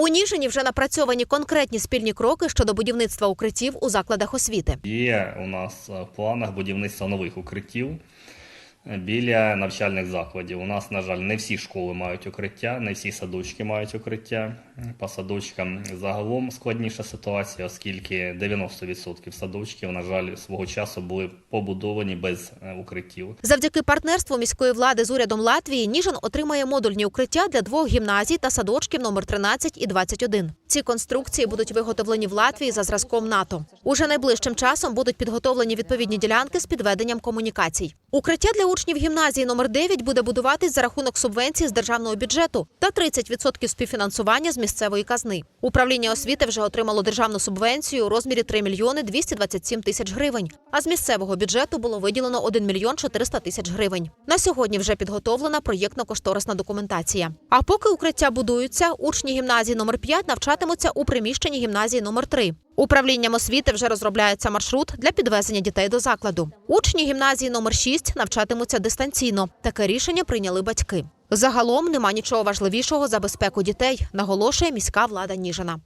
У Ніжині вже напрацьовані конкретні спільні кроки щодо будівництва укриттів у закладах освіти. Є у нас е, в планах будівництва нових укриттів біля навчальних закладів. У нас, на жаль, не всі школи мають укриття, не всі садочки мають укриття. По садочкам загалом складніша ситуація, оскільки 90% садочків, на жаль, свого часу були побудовані без е, укриттів. Завдяки партнерству міської влади з урядом Латвії Ніжин отримає модульні укриття для двох гімназій та садочків номер 13 і 21. Ці конструкції будуть виготовлені в Латвії за зразком НАТО. Уже найближчим часом будуть підготовлені відповідні ділянки з підведенням комунікацій. Укриття для учнів гімназії номер 9 буде будуватись за рахунок субвенції з державного бюджету та 30% співфінансування з місцевої казни. Управління освіти вже отримало державну субвенцію у розмірі 3 мільйони 227 тисяч гривень. А з місцевого бюджету було виділено 1 мільйон 400 тисяч гривень. На сьогодні вже підготовлена проєктно-кошторисна документація. А поки укриття будуються, учні гімназії номер 5 навчатимуться у приміщенні гімназії номер 3 Управлінням освіти вже розробляється маршрут для підвезення дітей до закладу. Учні гімназії номер 6 навчатимуться дистанційно. Таке рішення прийняли батьки. Загалом нема нічого важливішого за безпеку дітей, наголошує міська влада Ніжина.